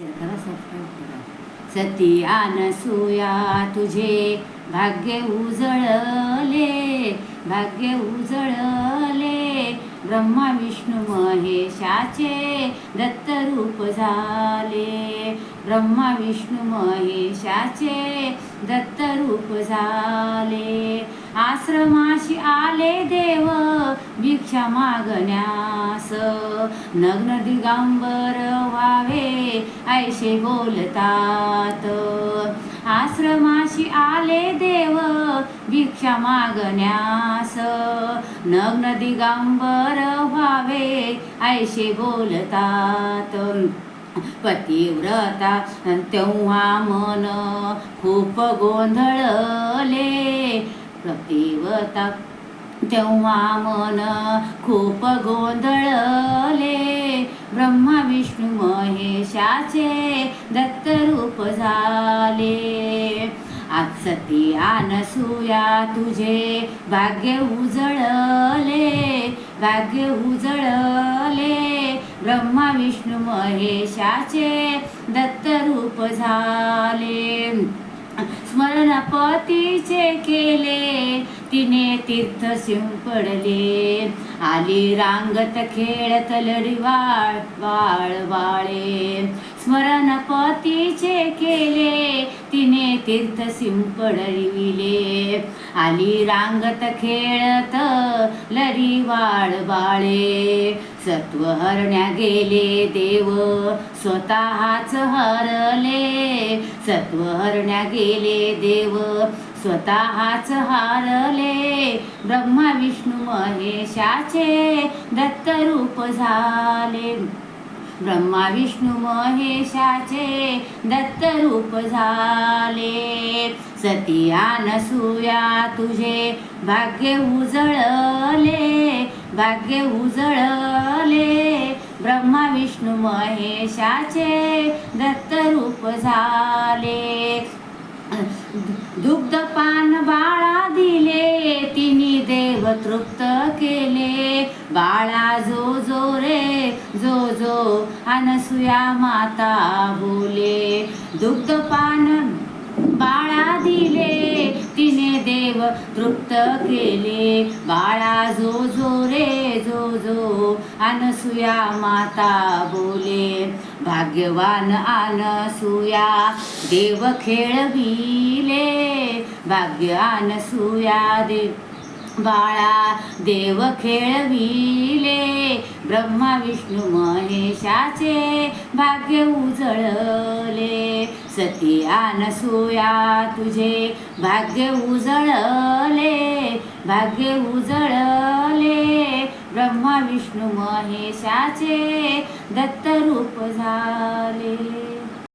Share करा subscribe करा सती अनसूया तुझे भाग्य उजळले भाग्य उजळले. ब्रह्मा विष्णू महेशाचे दत्तरूप झाले. ब्रह्मा विष्णू महेशाचे दत्तरूप झाले. आश्रमाशी आले देव भिक्षा मागण्यास नग्न दिगांबर व्हावे ऐशे बोलतात. आश्रमाशी आले देव भिक्षा मागण्यास नग्न दिगांबर व्हावे ऐशे बोलतात. पतिव्रता तेव्हा मन खूप गोंधळले. पतिव्रता तेव्हा मन खूप गोंधळले. ब्रह्मा विष्णू महेशाचे दत्त रूप झाले. आज सती अनसूया तुझे भाग्य उजळले. भाग्य उजळले. ब्रह्मा विष्णू महेशाचे दत्त रूप स्मरण स्मरणपतीचे केले. तिने तीर्थ शिंपडले आली रांगत खेळत लढी वाळ वाळ वाळे. स्मरणपतीचे केले. तिने तीर्थ सिंपडविले आली रांगत खेळत लरी वाळ बाळे सत्व हरण्या गेले देव स्वतःच हरले. सत्व हरण्या गेले देव स्वतःच हारले. ब्रह्मा विष्णू महेशाचे दत्त रूप झाले. ब्रह्मा विष्णू महेशाचे दत्त रूप झाले. सतिया नसूया तुझे भाग्य उजळले भाग्य उजळले. ब्रह्मा विष्णू महेशाचे दत्त रूप झाले. दुग्धपान बाळा दिले तिने देव तृप्त केले. बाळा जो जो रे जो जो अनसुया माता बोले दुग्धपान बाळा दिले तिने देव तृप्त केले. बाळा जो जो रे जो जो अनसुया माता बोले भाग्यवान अनसुया देव खेळविले भाग्य अनसुया देव बाळा देव खेळविले. ब्रह्मा विष्णू महेशाचे भाग्य उजळले. सती आनसूया तुझे भाग्य उजळले. भाग्य उजळले. ब्रह्मा विष्णू महेशाचे दत्तरूप झाले.